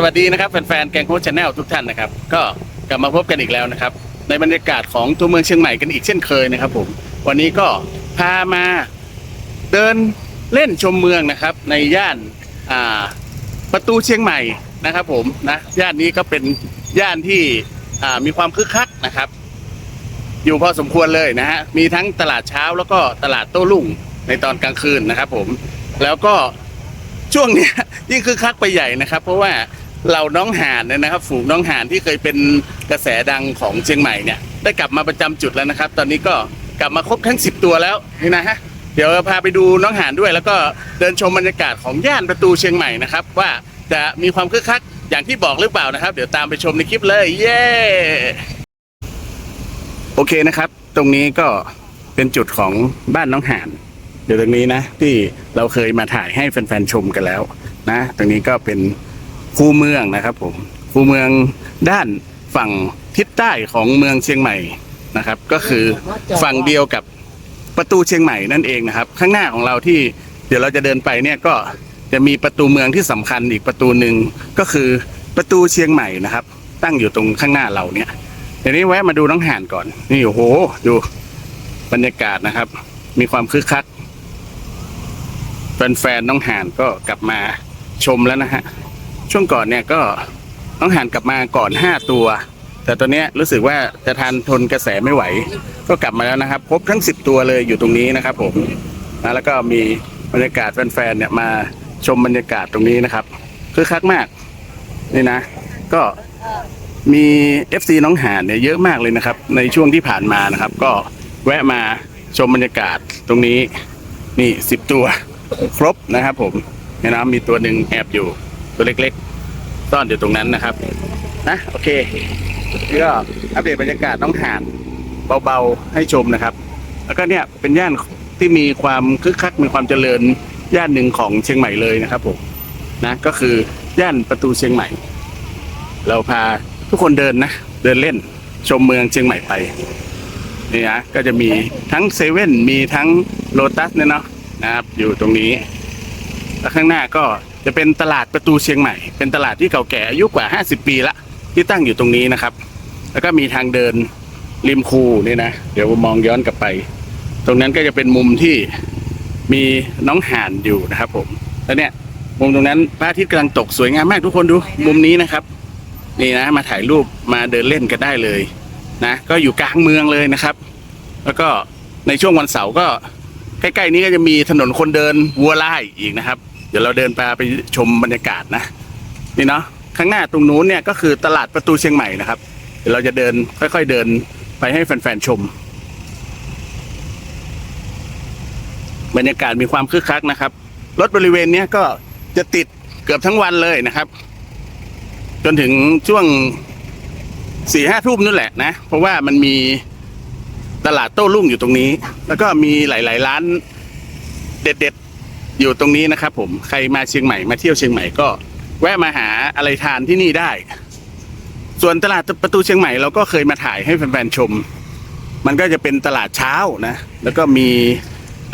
สวัสดีนะครับแฟนๆ แกงโฮชแนลทุกท่านนะครับ ก็กลับมาพบกันอีกแล้วนะครับ ในบรรยากาศของตัวเมืองเชียงใหม่กันอีกเช่นเคยนะครับผมวันนี้ก็พามาเดินเล่นชมเมืองนะครับ ในย่านอ่าประตูเชียงใหม่นะครับ ผมนะย่านนี้ก็เป็นย่านที่อ่ามีความคึกคักนะครับ อยู่พอสมควรเลยนะฮะมีทั้งตลาดเช้าแล้วก็ตลาดโต้รุ่งในตอนกลางคืนนะครับ ผมแล้วก็ช่วงนี้ยิ่งคึกคักไปใหญ่นะครับ เพราะว่า เราน้องห่านเนี่ยนะครับ ฝูงน้องห่านที่เคยเป็นกระแสดังของเชียงใหม่เนี่ยได้กลับมาประจำจุดแล้วนะครับ ตอนนี้ก็กลับมาครบทั้ง 10 ตัวแล้วนี่นะฮะเดี๋ยวพาไปดูน้องห่านด้วย แล้วก็เดินชมบรรยากาศของย่านประตูเชียงใหม่นะครับ ว่าจะมีความคึกคักอย่างที่บอกหรือเปล่านะครับ เดี๋ยวตามไปชมในคลิปเลยเย้โอเคนะครับ ตรงนี้ก็เป็นจุดของบ้านน้องห่านเดี๋ยวตรงนี้นะ ที่เราเคยมาถ่ายให้แฟนๆชมกันแล้วนะ ตรงนี้ก็เป็น คูเมืองนะครับผมคูเมืองด้านฝั่งทิศใต้ของเมืองเชียงใหม่นะครับ ก็คือฝั่งเดียวกับประตูเชียงใหม่นั่นเองนะครับ ข้างหน้าของเราที่เดี๋ยวเราจะเดินไปเนี่ยก็จะมีประตูเมืองที่สำคัญอีกประตูหนึ่งก็คือประตูเชียงใหม่นะครับ ตั้งอยู่ตรงข้างหน้าเราเนี่ยเดี๋ยวนี้แวะมาดูน้องห่านก่อน นี่โอ้โหดูบรรยากาศนะครับ มีความคึกคักแฟนๆน้องห่านก็กลับมาชมแล้วนะฮะ ช่วงก่อนเนี่ยก็น้องห่านกลับมาก่อนห้าตัว แต่ตอนนี้รู้สึกว่าจะทานทนกระแสไม่ไหว ก็กลับมาแล้วนะครับ ครบทั้งสิบตัวเลยอยู่ตรงนี้นะครับผมนะแล้วก็มีบรรยากาศแฟนๆเนี่ยมาชมบรรยากาศตรงนี้นะครับคือคักมากนี่นะ ก็มี FC น้องห่านเนี่ยเยอะมากเลยนะครับ ในช่วงที่ผ่านมานะครับ ก็แวะมาชมบรรยากาศตรงนี้นี่สิบตัว ครบนะครับผมนะมีตัวหนึ่งแอบอยู่ ตัวเล็กๆ ซ่อนอยู่ตรงนั้นนะครับ นะโอเคนี่ก็อัปเดตบรรยากาศน้องห่านเบาๆให้ชมนะครับ แล้วก็เนี่ยเป็นย่านที่มีความคึกคักมีความเจริญย่านหนึ่งของเชียงใหม่เลยนะครับผมนะก็คือย่านประตูเชียงใหม่ เราพาทุกคนเดินนะ เดินเล่นชมเมืองเชียงใหม่ไปนี่นะก็จะมีทั้งเซเว่นมีทั้งโลตัสเนี่ยเนาะนะครับ อยู่ตรงนี้แล้วข้างหน้าก็ จะเป็นตลาดประตูเชียงใหม่ เป็นตลาดที่เก่าแก่อายุกว่า 50 ปีละที่ตั้งอยู่ตรงนี้นะครับ แล้วก็มีทางเดินริมคูนี่นะ เดี๋ยวมองย้อนกลับไป ตรงนั้นก็จะเป็นมุมที่มีน้องห่านอยู่นะครับผม แล้วเนี่ยมุมตรงนั้นพระอาทิตย์กำลังตกสวยงามมากทุกคนดู มุมนี้นะครับ นี่นะมาถ่ายรูปมาเดินเล่นกันได้เลยนะ ก็อยู่กลางเมืองเลยนะครับ แล้วก็ในช่วงวันเสาร์ก็ใกล้ๆนี้ก็จะมีถนนคนเดินวัวไล่อีกนะครับ เดี๋ยวเราเดินไปไปชมบรรยากาศนะ นี่เนาะข้างหน้าตรงนู้นเนี่ยก็คือตลาดประตูเชียงใหม่นะครับ เดี๋ยวเราจะเดินค่อย ๆเดินไปให้แฟนๆชม บรรยากาศมีความคึกคักนะครับรถบริเวณเนี้ยก็จะติดเกือบทั้งวันเลยนะครับ จนถึงช่วงสี่ห้าทุ่มนั่นแหละนะ เพราะว่ามันมีตลาดโต้รุ่งอยู่ตรงนี้ แล้วก็มีหลาย ๆ ร้านเด็ด ๆ อยู่ตรงนี้นะครับ ผมใครมาเชียงใหม่มาเที่ยวเชียงใหม่ก็ แวะมาหาอะไรทานที่นี่ได้ ส่วนตลาดประตูเชียงใหม่เราก็เคยมาถ่ายให้แฟนๆชม มันก็จะเป็นตลาดเช้านะ แล้วก็มี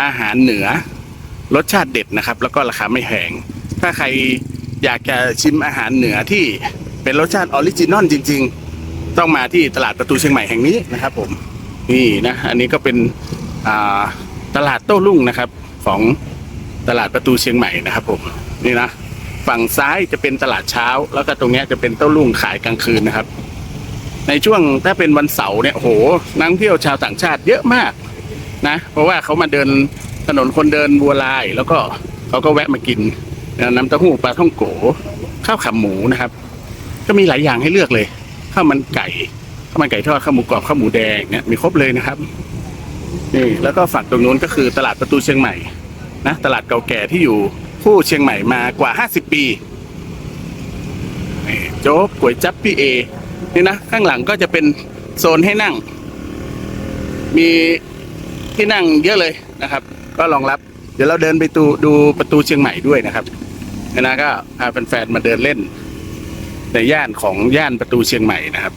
อาหารเหนือ รสชาติเด็ดนะครับ แล้วก็ราคาไม่แพงถ้าใครอยากจะชิมอาหารเหนือที่เป็นรสชาติออริจินอลจริง ๆ ต้องมาที่ตลาดประตูเชียงใหม่แห่งนี้นะครับ ผมนี่นะ อันนี้ก็เป็นตลาดโต้รุ่งนะครับของ ตลาดประตูเชียงใหม่นะครับผมนี่นะฝั่งซ้ายจะเป็นตลาดเช้า แล้วก็ตรงนี้จะเป็นโต้ารุ่งขายกลางคืนนะครับ ในช่วงถ้าเป็นวันเสาร์เนี่ยโหนักท่องเที่ยวชาวต่างชาติเยอะมากนะ เพราะว่าเขามาเดินถนนคนเดินบัวลาย แล้วก็เขาก็แวะมากินน้ำเต้าหู้ปลาท่องโกข้าวขาหมูนะครับ ก็มีหลายอย่างให้เลือกเลยข้าวมันไก่ข้าวมันไก่ทอดข้าวหมูกรอบข้าวหมูแดงเนี่ยมีครบเลยนะครับนี่แล้วก็ฝั่งตรงนู้นก็คือตลาดประตูเชียงใหม่ นะตลาดเก่าแก่ที่อยู่คู่เชียงใหม่มากว่า 50 ปีโจ๊กก๋วยจับพี่เอนี่นะข้างหลังก็จะเป็นโซนให้นั่ง มีที่นั่งเยอะเลยนะครับ ก็รองรับ เดี๋ยวเราเดินไปดูดูประตูเชียงใหม่ด้วยนะครับนี่นะก็พาแฟนๆมาเดินเล่น ในย่านของย่านประตูเชียงใหม่นะครับ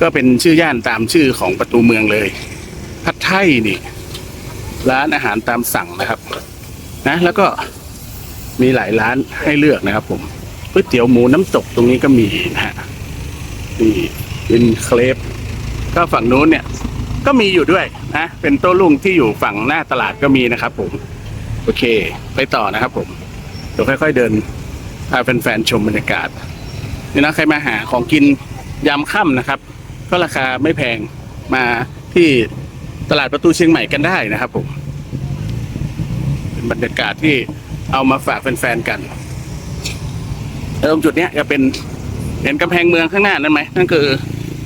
ก็เป็นชื่อย่านตามชื่อของประตูเมืองเลย พัดไทยนี่ ร้านอาหารตามสั่งนะครับ นะ แล้วก็มีหลายร้านให้เลือกนะครับ ผมก๋วยเตี๋ยวหมูน้ำตกตรงนี้ก็มีนะฮะนี่เป็นเคลปก็ฝั่งนู้นเนี่ย ก็มีอยู่ด้วยนะเป็นโต้รุ่งที่อยู่ฝั่งหน้าตลาดก็มีนะครับ ผม โอเค ไปต่อนะครับ ผมเดี๋ยวค่อย ๆเดินพาแฟนๆชมบรรยากาศนี่นะใครมาหาของกินยามค่ำนะครับ ก็ราคาไม่แพงมาที่ตลาดประตูเชียงใหม่กันได้นะครับผม บรรยากาศที่เอามาฝากแฟนๆกันตรงจุดเนี้ยจะเป็นเห็นกำแพงเมืองข้างหน้านั่นไหมนั่นคือ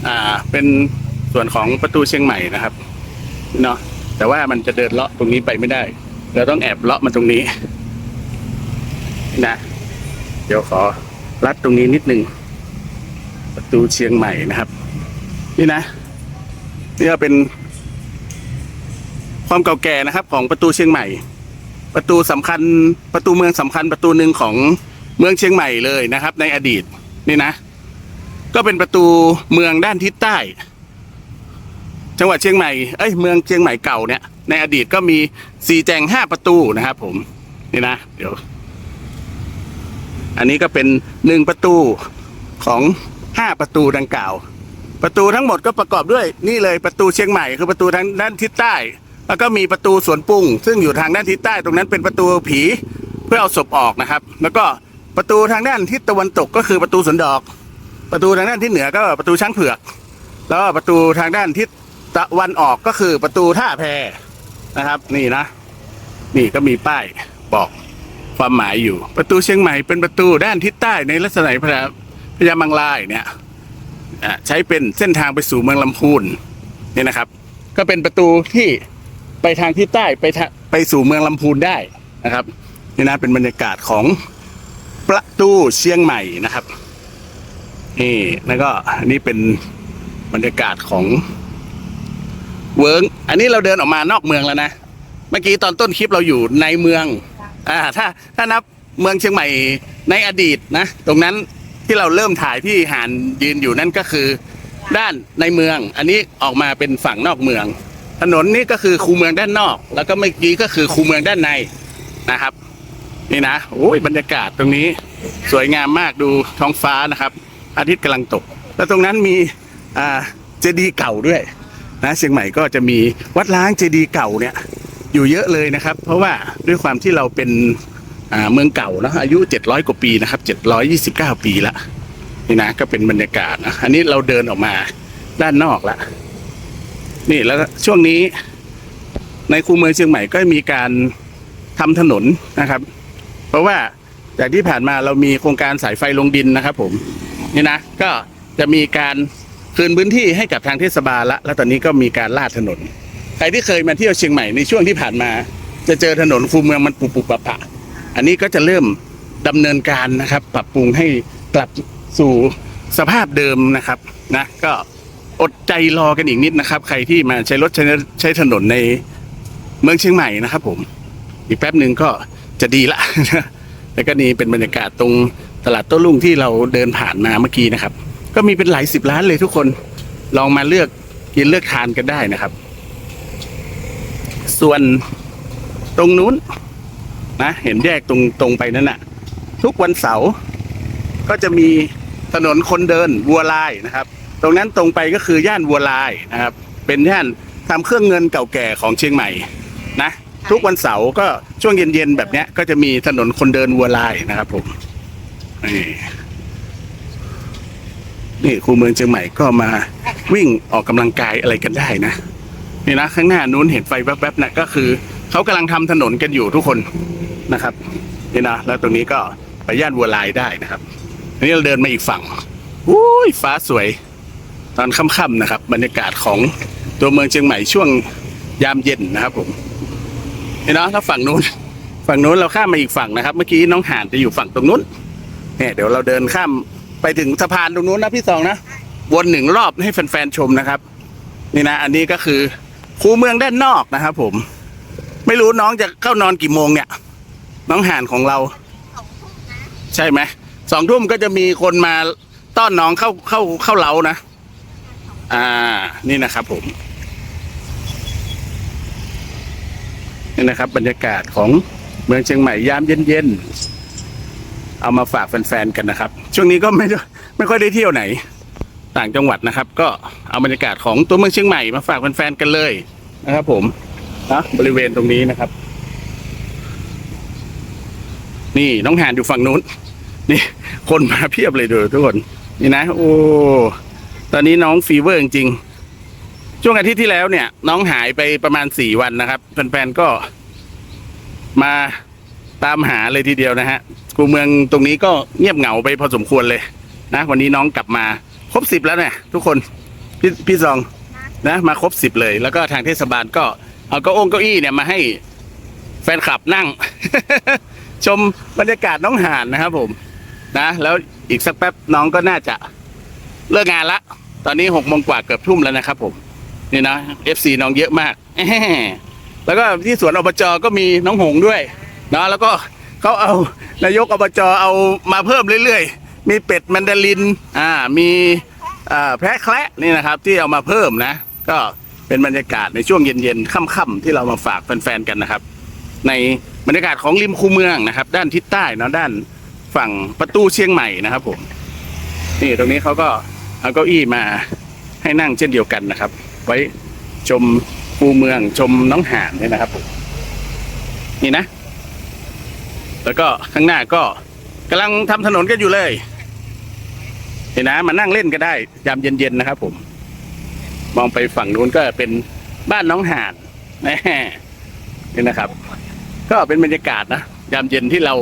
อ่าเป็นส่วนของประตูเชียงใหม่นะครับเนาะแต่ว่ามันจะเดินเลาะตรงนี้ไปไม่ได้เราต้องแอบเลาะมาตรงนี้นะเดี๋ยวขอลัดตรงนี้นิดนึงประตูเชียงใหม่นะครับ นี่นะนี่ก็เป็นความเก่าแก่นะครับ ของประตูเชียงใหม่ ประตูสำคัญประตูเมืองสำคัญประตูหนึ่งของเมืองเชียงใหม่เลยนะครับ ในอดีตนี่นะ ก็เป็นประตูเมืองด้านทิศใต้ จังหวัดเชียงใหม่เอ้ยเมืองเชียงใหม่เก่าเนี่ย ในอดีตก็มีสี่แจงห้าประตูนะครับ ผมนี่นะเดี๋ยว อันนี้ก็เป็นหนึ่งประตูของห้าประตูดังกล่าว ประตูทั้งหมดก็ประกอบด้วยนี่เลยประตูเชียงใหม่คือประตูทางด้านทิศใต้ แล้วก็มีประตูสวนปุ้งซึ่งอยู่ทางด้านทิศใต้ตรงนั้นเป็นประตูผีเพื่อเอาศพออกนะครับ แล้วก็ประตูทางด้านทิศตะวันตกก็คือประตูสวนดอก ประตูทางด้านทิศเหนือก็ประตูช้างเผือก แล้วประตูทางด้านทิศตะวันออกก็คือประตูท่าแพนะครับ นี่นะ นี่ก็มีป้ายบอกความหมายอยู่ ประตูเชียงใหม่เป็นประตูด้านทิศใต้ในลักษณะพระพญามังลายเนี่ยใช้เป็นเส้นทางไปสู่เมืองลำพูนนี่นะครับ ก็เป็นประตูที่ ไปทางทิศใต้ไปทางไปสู่เมืองลำพูนได้นะครับนี่นะเป็นบรรยากาศของประตูเชียงใหม่นะครับนี่แล้วก็อันนี้เป็นบรรยากาศของเวิร์งอันนี้เราเดินออกมานอกเมืองแล้วนะ เมื่อกี้ตอนต้นคลิปเราอยู่ในเมืองอ่าถ้าถ้านับเมืองเชียงใหม่ในอดีตนะ ตรงนั้นที่เราเริ่มถ่ายที่หานยืนอยู่นั่นก็คือ ด้านในเมือง อันนี้ออกมาเป็นฝั่งนอกเมือง ถนนนี่ก็คือคูเมืองด้านนอก แล้วก็เมื่อกี้ก็คือคูเมืองด้านในนะครับ นี่นะโอ้ยบรรยากาศตรงนี้สวยงามมากดูท้องฟ้านะครับ อาทิตย์กำลังตก แล้วตรงนั้นมีอ่าเจดีย์เก่าด้วยนะเชียงใหม่ก็จะมีวัดล้างเจดีย์เก่าเนี่ยอยู่เยอะเลยนะครับ เพราะว่าด้วยความที่เราเป็นอ่าเมืองเก่านะอายุ 700 กว่าปีนะครับ 729 ปีละนี่นะก็เป็นบรรยากาศนะอันนี้เราเดินออกมาด้านนอกละ นี่แล้วช่วงนี้ในคูเมืองเชียงใหม่ก็มีการทำถนนนะครับ เพราะว่าจากที่ผ่านมาเรามีโครงการสายไฟลงดินนะครับ ผมนี่นะก็จะมีการคืนพื้นที่ให้กับทางเทศบาลละแล้วตอนนี้ก็มีการลาดถนน ใครที่เคยมาเที่ยวเชียงใหม่ในช่วงที่ผ่านมา จะเจอถนนคูเมืองมันปุบปุบปะปะอันนี้ก็จะเริ่มดำเนินการนะครับ ปรับปรุงให้กลับสู่สภาพเดิมนะครับนะก็ อดใจรอกันอีกนิดนะครับ ใครที่มาใช้รถใช้ใช้ถนนในเมืองเชียงใหม่นะครับ ผม อีกแป๊บหนึ่งก็จะดีละแล้วก็นี่เป็นบรรยากาศตรงตลาดโต้รุ่งที่เราเดินผ่านมาเมื่อกี้นะครับ ก็มีเป็นหลายสิบร้านเลยทุกคนลองมาเลือกกินเลือกทานกันได้นะครับ ส่วนตรงนู้นนะเห็นแยกตรงตรงไปนั่นน่ะ ทุกวันเสาร์ก็จะมีถนนคนเดินวัวลายนะครับ ตรงนั้นตรงไปก็คือย่านวัวลายนะครับ เป็นย่านทำเครื่องเงินเก่าแก่ของเชียงใหม่นะทุกวันเสาร์ก็ช่วงเย็นๆแบบเนี้ย ก็จะมีถนนคนเดินวัวลายนะครับผมนี่นี่คูเมืองเชียงใหม่ก็มาวิ่งออกกำลังกายอะไรกันได้นะนี่นะข้างหน้านู้นเห็นไฟแวบๆนะก็คือเขากำลังทำถนนกันอยู่ทุกคนนะครับนี่นะแล้วตรงนี้ก็ไปย่านวัวลายได้นะครับอันนี้เราเดินมาอีกฝั่งอุ้ยฟ้าสวย ตอนค่ำๆนะครับ บรรยากาศของตัวเมืองเชียงใหม่ช่วงยามเย็นนะครับผมนี่นะถ้าฝั่งนู้นฝั่งนู้นเราข้ามมาอีกฝั่งนะครับ เมื่อกี้น้องหานจะอยู่ฝั่งตรงนู้นเนี่ยเดี๋ยวเราเดินข้ามไปถึงสะพานตรงนู้นนะพี่สองนะวนหนึ่งรอบให้แฟนๆชมนะครับ นี่นะ อันนี้ก็คือคูเมืองด้านนอกนะครับผม ไม่รู้น้องจะเข้านอนกี่โมงเนี่ย น้องห่านของเราใช่ไหมสองทุ่มก็จะมีคนมาต้อนน้องเข้าเข้าเข้าเล้านะ อ่า นี่นะครับผม นี่นะครับ บรรยากาศของเมืองเชียงใหม่ยามเย็นๆ เอามาฝากแฟนๆ กันนะครับ ช่วงนี้ก็ไม่ได้ไม่ค่อยได้เที่ยวไหน ต่างจังหวัดนะครับ ก็เอาบรรยากาศของตัวเมืองเชียงใหม่มาฝากแฟนๆ กันเลยนะครับ ผมนะบริเวณตรงนี้นะครับ นี่น้องหานอยู่ฝั่งนู้น นี่ คนมาเพียบเลยดูทุกคน นี่นะ โอ้ ตอนนี้น้องฟีเวอร์จริงๆช่วงอาทิตย์ที่แล้วเนี่ย น้องหายไปประมาณสี่วันนะครับแฟนๆก็มาตามหาเลยทีเดียวนะฮะกูเมืองตรงนี้ก็เงียบเหงาไปพอสมควรเลย นะวันนี้น้องกลับมาครบสิบแล้วเนี่ย ทุกคนพี่พี่ซองนะ มาครบสิบเลย แล้วก็ทางเทศบาลก็เอาเก้าองเก้าอี้เนี่ยมาให้แฟนคลับนั่ง ชมบรรยากาศน้องหานนะครับผม นะ แล้วอีกสักแป๊บน้องก็น่าจะ เลิกงานละ ตอนนี้หกโมงกว่าเกือบทุ่มแล้วนะครับผม นี่นะ FC น้องเยอะมาก แล้วก็ที่สวนอบจก็มีน้องหงด้วยนะแล้วก็เขาเอานายกอบจเอามาเพิ่มเรื่อยๆ มีเป็ดแมนดาริน อ่า มีอ่าแพะแคระนี่นะครับ ที่เอามาเพิ่มนะ ก็เป็นบรรยากาศในช่วงเย็นๆค่ำๆที่เรามาฝากแฟนๆกันนะครับ ในบรรยากาศของริมคูเมืองนะครับ ด้านทิศใต้เนะด้านฝั่งประตูเชียงใหม่นะครับผม นี่ตรงนี้เขาก็ เอาเก้าอี้มาให้นั่งเช่นเดียวกันนะครับ ไว้ชมคูเมืองชมน้องหานเนี่ยนะครับผมนี่นะ แล้วก็ข้างหน้าก็กำลังทำถนนกันอยู่เลย เห็นนะมานั่งเล่นก็ได้ ยามเย็นๆนะครับผม มองไปฝั่งนู้นก็เป็นบ้านน้องหานนี่นะครับ ก็เป็นบรรยากาศนะยามเย็นที่เรา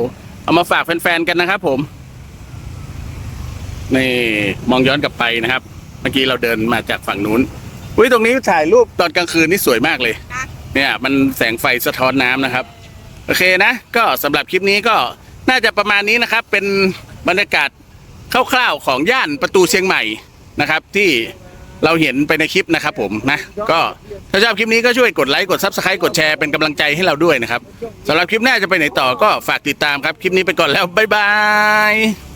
เอามาฝากแฟนๆกันนะครับผม นี่มองย้อนกลับไปนะครับ เมื่อกี้เราเดินมาจากฝั่งนู้นอุ้ยตรงนี้ถ่ายรูปตอนกลางคืนนี่สวยมากเลย เนี่ยมันแสงไฟสะท้อนน้ำนะครับ โอเคนะ ก็สำหรับคลิปนี้ก็น่าจะประมาณนี้นะครับ เป็นบรรยากาศคร่าวๆของย่านประตูเชียงใหม่นะครับ ที่เราเห็นไปในคลิปนะครับผมนะก็ถ้าชอบคลิปนี้ก็ช่วยกดไลค์กดซับสไครต์กดแชร์เป็นกำลังใจให้เราด้วยนะครับสำหรับคลิปหน้าจะไปไหนต่อก็ฝากติดตามครับ คลิปนี้ไปก่อนแล้วบ๊ายบาย